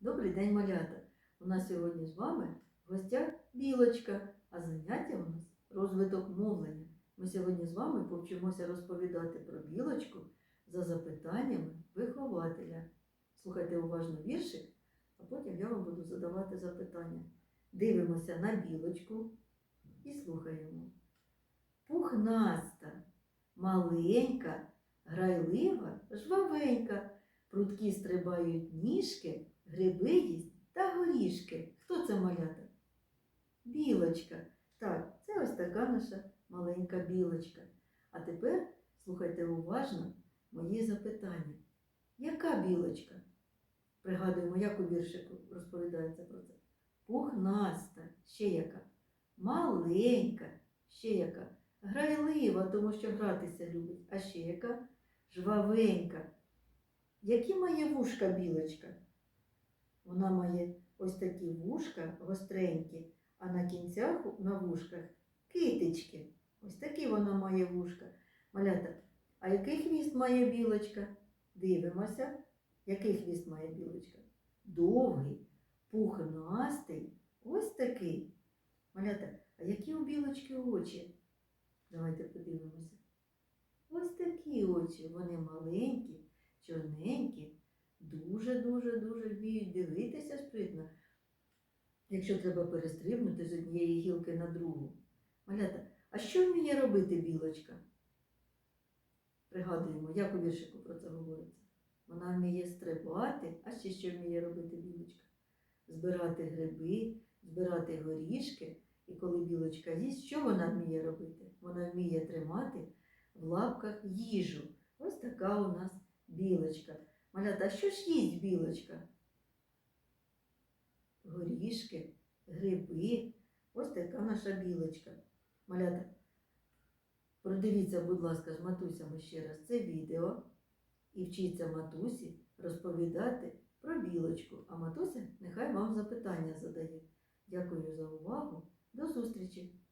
Добрий день, малята! У нас сьогодні з вами в гостях білочка, а заняття у нас розвиток мовлення. Ми сьогодні з вами повчимося розповідати про білочку за запитаннями вихователя. Слухайте уважно віршик, а потім я вам буду задавати запитання. Дивимося на білочку і слухаємо. Пухнаста, маленька, грайлива, жвавенька, прудкі стрибають ніжки, гриби їсть та горішки. Хто це малята? Білочка. Так, це ось така наша маленька білочка. А тепер слухайте уважно мої запитання. Яка білочка? Пригадуємо, як у віршику розповідається про це. Пухнаста, ще яка? Маленька, ще яка? Грайлива, тому що гратися любить. А ще яка? Жвавенька. Які має вушка білочка? Вона має ось такі вушка гостренькі, а на кінцях на вушках китички. Ось такі вона має вушка. Малята, а який хвіст має білочка? Дивимося. Який хвіст має білочка? Довгий, пухнастий, ось такий. Малята, а які у білочки очі? Давайте подивимося. Ось такі очі, вони маленькі, чорненькі, дуже-дуже дуже вміють дивитися спритно, якщо треба перестрибнути з однієї гілки на другу. Малята, а що вміє робити білочка? Пригадуємо, як у віршику про це говориться. Вона вміє стрибати, а ще що вміє робити білочка? Збирати гриби, збирати горішки. І коли білочка їсть, що вона вміє робити? Вона вміє тримати в лапках їжу. Ось така у нас білочка. Малята, а що ж їсть білочка? Горішки, гриби. Ось така наша білочка. Малята, продивіться, будь ласка, з матусями ще раз це відео і вчіться матусі розповідати про білочку. А матуся нехай вам запитання задає. Дякую за увагу. До зустрічі!